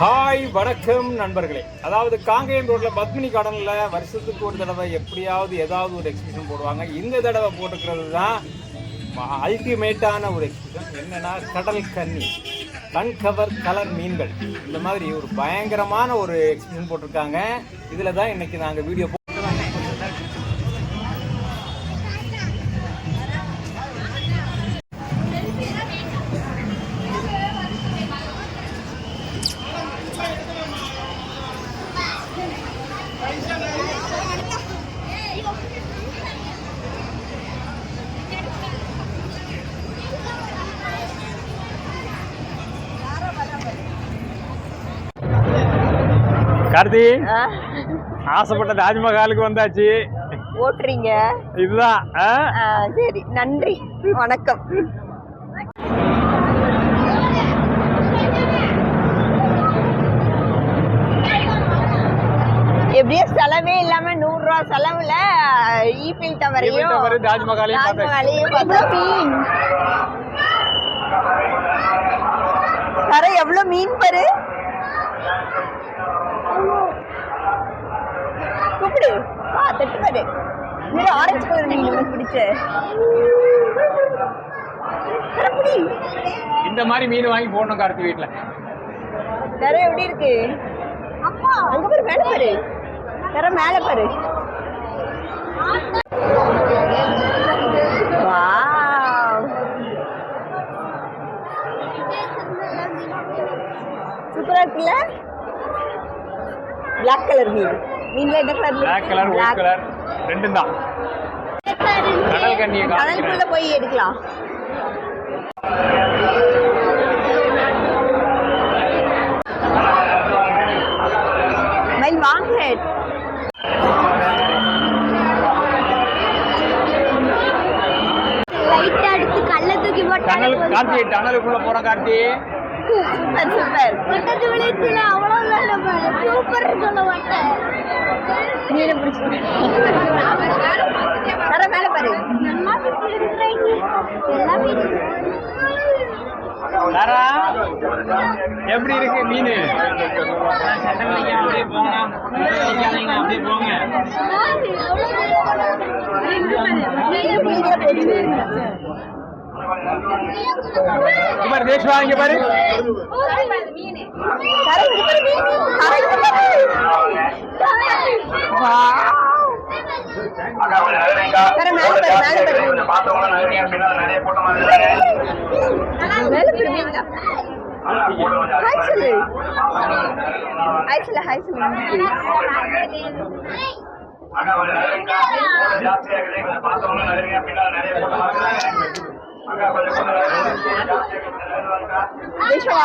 Hi வணக்கம் நண்பர்களே. அதாவது காங்கேயம் ரோட்ல பத்மினி கார்டன்ல வருஷத்துக்கு ஒரு தடவை எப்படியாவது ஏதாவது ஒரு எக்ஸிபிஷன் போடுவாங்க. இந்த தடவை போட்டுக்கிறது தான் அல்டிமேட்டான ஒரு எக்ஸிபிஷன் என்னன்னா கடல் கன்னி கண்கவர் கலர் மீன்கள். இந்த மாதிரி ஒரு பயங்கரமான ஒரு எக்ஸிபிஷன் போட்டிருக்காங்க. இதில் தான் இன்னைக்கு நாங்கள் வீடியோ கார்த்தி ஆசைப்பட்ட தாஜ்மஹாலுக்கு வந்தாச்சு. ஓட்டுறீங்க? இதுதான் சரி. நன்றி. வணக்கம். எப்படியோ செலவே இல்லாம நூறு ரூபா செலவுல ஈபில் டவரையும் தாஜ்மஹாலையும் பார்த்தாச்சு. தாஜ்மஹாலையும் பார்த்தா மீன் தர எவ்வளவு மீன் பாரு. கூப்பிடு பார்த்துட்டு பாரு இது ஆரஞ்சு கலர் மீன் உனக்கு பிடிச்ச. இந்த மாதிரி மீன் வாங்கி போடணும் கார்த்தி வீட்டில் தர எப்படி இருக்கு? அம்மா அங்க பாரு மேல பாரு. தர மேல பாரு. சூப்பரா இருக்குல்ல? பிளாக் கலர் மீன். மீன்ல என்ன colour black colour white colour ரெண்டும் தான். கடல் கண்ணியை கடலுக்குள்ள போய் எடுக்கலாம். மயில் வாங்க. லைட் அடிச்சு கல்ல தூக்கி டனல் கார்த்தி டனலுக்குள்ள போறோம் கார்த்தி. சூப்பர் சூப்பர் போட்டது விளைச்சுல அவ்வளவு நம்ம சூப்பர் சொல்ல மாட்டேன். மீனை பிடிச்சி தர மேல பாரு. எப்படி இருக்கு மீன்? இங்க பாரு இங்க பாரு மீன். தர இங்க பாரு. வாவ். தர மேல பாரு மேல பாரு மேல பாரு மீன் ஹாய் சொல்லு. ஹாய் சொல்லு ஹாய் சொல்லு.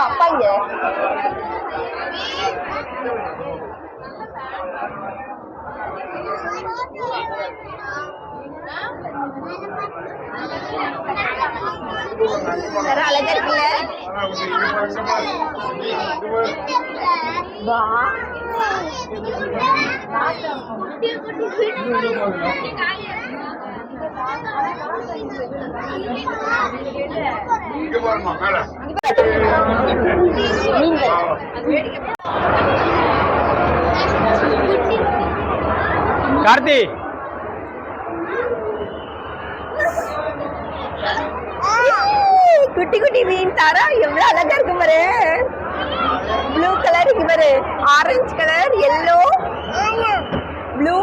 அப்பா இங்க. அழகா இருக்குல்ல வா. மீன்கள் கார்த்தி. குட்டி குட்டி மீன் தாரா எவ்வளவு அழகா இருக்கு பாரு. ப்ளூ கலர் இங்க பாரு. ஆரஞ்சு கலர் எல்லோ ப்ளூ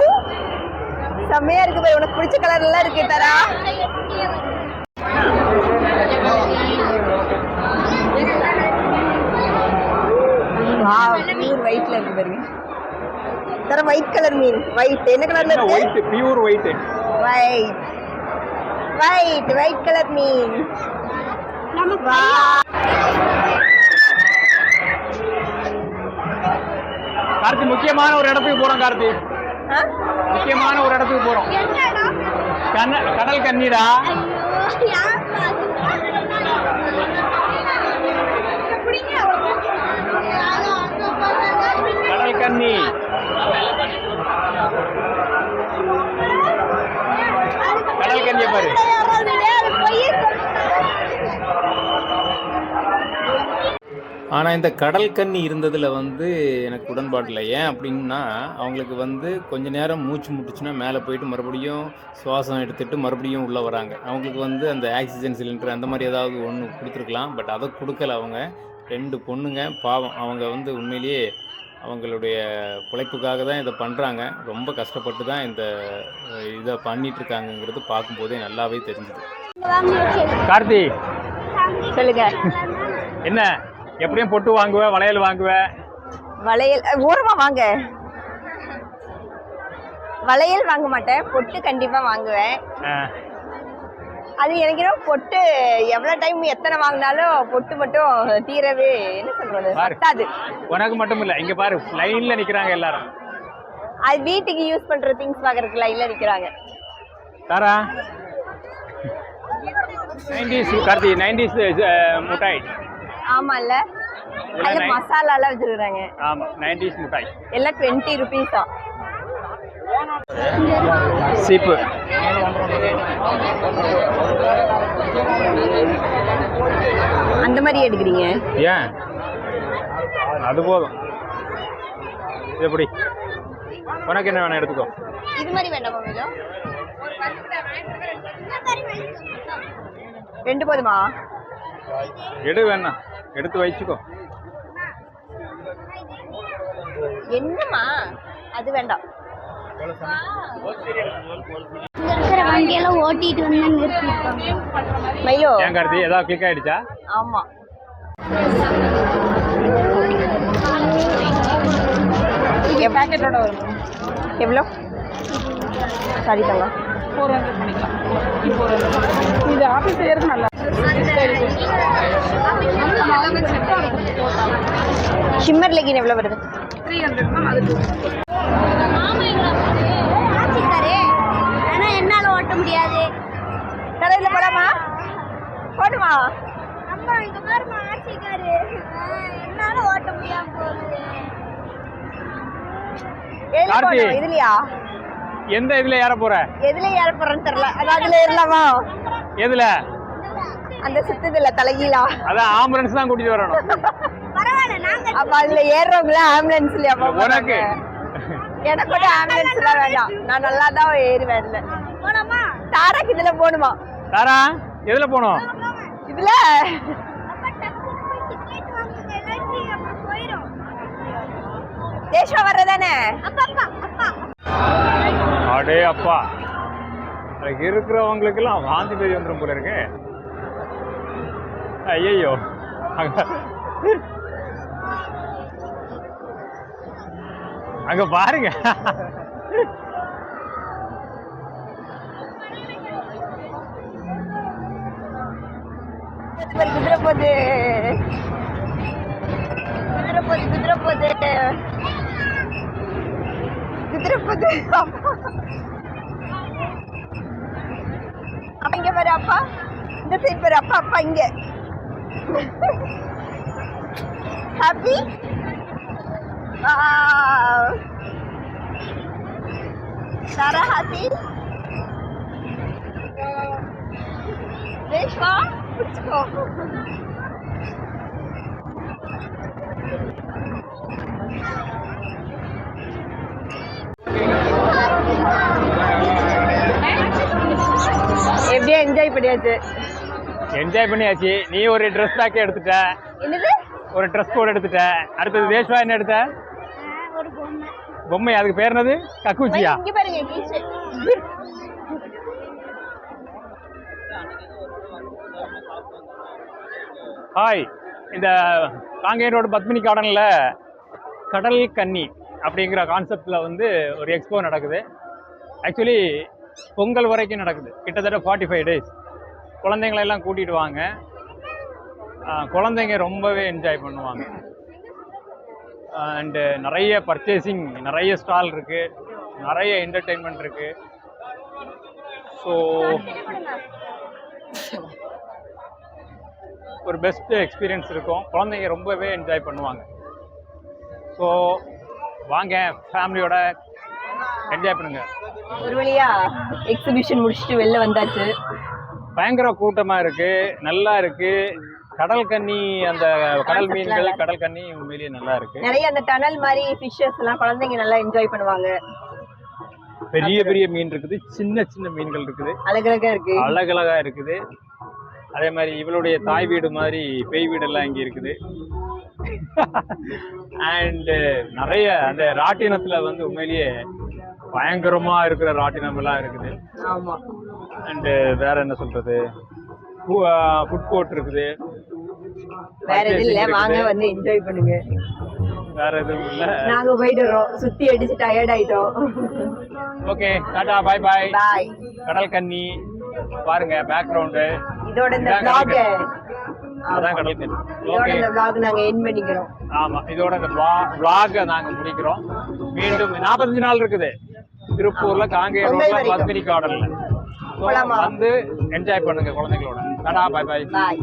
செம்மையா இருக்கு பாரு. உனக்கு பிடிச்ச கலர் எல்லாம் இருக்கு தாரா. வாவ் பியூர் ஒயிட்ல இருக்கு பாருங்க தர ஒயிட் கலர் மீன். ஒயிட் என்ன கலர்ல இருக்கு? White pure white white white white colour மீன். வா. கார்த்தி முக்கியமான ஒரு இடத்துக்கு போறோம் கார்த்தி? முக்கியமான ஒரு இடத்துக்கு போறோம். கடல் கண்ணீரா? கடல் கண்ணி கடல் கண்ணியை பாரு ஆனால் இந்த கடல் கன்னி இருந்ததில் வந்து எனக்கு உடன்பாடு இல்லை. ஏன் அப்படின்னா அவங்களுக்கு வந்து கொஞ்ச நேரம் மூச்சு முட்டுச்சுன்னா மேலே போயிட்டு மறுபடியும் சுவாசம் எடுத்துட்டு மறுபடியும் உள்ளே வராங்க. அவங்களுக்கு வந்து அந்த ஆக்சிஜன் சிலிண்டர் அந்த மாதிரி ஏதாவது ஒன்று கொடுத்துருக்கலாம். பட் அதை கொடுக்கல அவங்க. ரெண்டு பொண்ணுங்க பாவம். அவங்க வந்து உண்மையிலேயே அவங்களுடைய பிழைப்புக்காக தான் இதை பண்ணுறாங்க ரொம்ப கஷ்டப்பட்டு தான் இந்த இதை பண்ணிட்டு இருக்காங்கங்கிறது பார்க்கும்போதே நல்லாவே தெரிஞ்சுது. கார்த்தி. சொல்லுங்க. என்ன? எப்படியும் பொட்டு வாங்குவேன் வளையல் வாங்குவேன் வளையல் ஓரமா வாங்க. வளையல் வாங்க மாட்டேன் பொட்டு கண்டிப்பா வாங்குவேன். அது எனக்கு பொட்டு எவ்வளவு டைம் எத்தனை வாங்கினாலும் பொட்டு மட்டும் தீரவே என்ன சொல்றது. பத்தாது. உனக்கு மட்டும் இல்லை இங்கே பாரு லைனில் நிற்கிறாங்க எல்லாரும். அது வீட்டுக்கு யூஸ் பண்ற திங்ஸ் வாங்குறதுக்கு லைன்ல நிக்கிறாங்க. தாரா. நைன்டிஸ் கார்த்தி நைன்டிஸ் மிட்டாய். ஆமால்ல. அதுல nine- மசாலா எல்லாம் வச்சிருக்காங்க ஆமாம் நைன்டிஸ் மிட்டாய். எல்லாம் டுவெண்ட்டி ருபீஸ் தான் சீப்பு. அந்த மாதிரி எடுக்கிறீங்க? ஏன்? அது போதும். எப்படி? உனக்கு என்ன வேணும் எடுத்துக்கோ. இது மாதிரி வேண்டாமா மேலும் ரெண்டு போதுமா? எடு வேணாம் எடுத்து வச்சுக்கோ. என்னம்மா? அது வேண்டாம். வண்டியெல்லாம் ஓட்டிட்டு வந்து நிறுத்திருக்காங்க மயிலோ ஏன் கார்த்தி? ஏதாவது கிளிக் ஆயிடுச்சா? ஆமா. பேக்கெட்டோட வரும் எவ்வளோ? சரி தங்க. இது ஆஃபீஸ் செய்யறது நல்லா ஷிம்மர் லெகின் எவ்வளோ வருது? த்ரீ ஹண்ட்ரட் மேம் அது ஆட்சிக்காரு ஆனா என்னால ஓட்ட முடியாது. கடையில் போலாமா போடுமா அம்மா இங்க பாருமா ஆட்சிக்காரு என்னால ஓட்ட முடியாம போகுது. ஏழு கார்த்தி. போடும் இதுலையா? எந்த இதில் ஏற போற? எதுல ஏற போறேன்னு தெரியல. அது அதுல ஏறலாமா? எதுல? அந்த சுத்துதுல தலைகீழா? அதான் ஆம்புலன்ஸ் தான் கூட்டிட்டு வரணும். பரவாயில்ல நாங்க அப்ப அதுல ஏறுறவங்கள ஆம்புலன்ஸ்லயா உனக்கு? எனக்கு கூட ஆம்புலன்ஸ் எல்லாம் வேண்டாம். நான் நல்லா தான் ஏறுவேன் தாராக்கு இதுல போகணுமா தாரா எதுல போகணும் இதுல? அப்ப டக்குனு போய் டிக்கெட் வாங்குங்க. இல்லாட்டி அப்புறம் போயிடும் தேஷா வர்றதானே? அப்பா அப்பா அப்பா. அடே அப்பா. இருக்கிறவங்களுக்கெல்லாம் வாந்தி பேதி வந்துடும் போல இருக்கு. ஐயோ அங்க அங்க பாருங்க ஒரு குதிரை போகுது குதிரை போகுது குதிரை போகுது குதிரை போகுது அப்பா இங்க பாரு அப்பா இந்த சைடு பாரு அப்பா அப்பா இங்கே ஹாப்பி சாரா ஹாப்பி ரேஷ்மா பிடிச்சிக்கோ எப்படியோ என்ஜாய் பண்ணியாச்சு என்ஜாய் பண்ணியாச்சு. நீ ஒரு ட்ரெஸ் பேக்கே எடுத்துட்ட. ஒரு ட்ரெஸ் கோட் எடுத்துட்ட. அடுத்தது தேஷ்வா என்ன எடுத்த? பொம்மை. அதுக்கு பேர் என்னது? கக்குச்சியா? ஹாய் இந்த காங்கேயம் ரோடு பத்மினி கார்டனில் கடல் கன்னி அப்படிங்கிற கான்செப்டில் வந்து ஒரு எக்ஸ்போ நடக்குது. ஆக்சுவலி பொங்கல் வரைக்கும் நடக்குது. கிட்டத்தட்ட ஃபார்ட்டி ஃபைவ் டேஸ் குழந்தைங்களெல்லாம் கூட்டிகிட்டு வாங்க. குழந்தைங்க ரொம்பவே என்ஜாய் பண்ணுவாங்க. அண்டு நிறைய பர்ச்சேசிங் நிறைய ஸ்டால் இருக்குது நிறைய என்டர்டெயின்மெண்ட் இருக்குது ஸோ ஒரு பெஸ்ட் எக்ஸ்பீரியன்ஸ் இருக்கும். குழந்தைங்க ரொம்பவே என்ஜாய் பண்ணுவாங்க. ஸோ வாங்க ஃபேமிலியோட என்ஜாய் பண்ணுங்க. ஒரு வழியா எக்ஸிபிஷன் முடிச்சுட்டு வெளில வந்தாச்சு. பயங்கர கூட்டமாக இருக்குது நல்லா இருக்குது கடல் கன்னி அந்த கடல் மீன்கள் கடல் கன்னி உண்மையிலேயே நல்லா இருக்கு. நிறைய அந்த டனல் மாதிரி ஃபிஷஸ் எல்லாம் குழந்தைங்க நல்லா என்ஜாய் பண்ணுவாங்க. பெரிய பெரிய மீன் இருக்குது சின்ன சின்ன மீன்கள் இருக்குது. அழகழகா இருக்கு. அழகழகா இருக்குது. அதே மாதிரி இவளுடைய தாய் வீடு மாதிரி பேய் வீடு எல்லாம் இங்க இருக்குது. அண்ட் நிறைய அந்த ராட்டினத்துல வந்து உண்மையிலேயே பயங்கரமா இருக்கிற ராட்டினம் எல்லாம் இருக்குது. ஆமா. அண்ட் வேற என்ன சொல்றது? ஃபுட் கோர்ட் இருக்குது. வேற எதுவும் இல்ல. வாங்க. வந்து என்ஜாய் பண்ணுங்க. வேற எதுவும் இல்ல. நாங்க போயிட்டு வரோம் சுத்தி அடிச்சு டயர்ட் ஆயிட்டோம். ஓகே டாடா பாய் பாய் பாய் கடல் கன்னி பாருங்க பேக்ரவுண்டு இதோட இந்த vlog அதான் கடல் கன்னி இதோட ஓகே இந்த vlog நாங்க எண்ட் பண்ணிக்கிறோம். ஆமா இதோட இந்த vlog நாங்க முடிக்கிறோம். மீண்டும் நாற்பத்தஞ்சு நாள் இருக்குது. திருப்பூர்ல காங்கேயம் பொங்கல் ரோட்ல வரைக்கும். பத்மினி கார்டன்ல? வந்து என்ஜாய் பண்ணுங்க குழந்தைங்களோட டாடா பாய் பாய் பாய்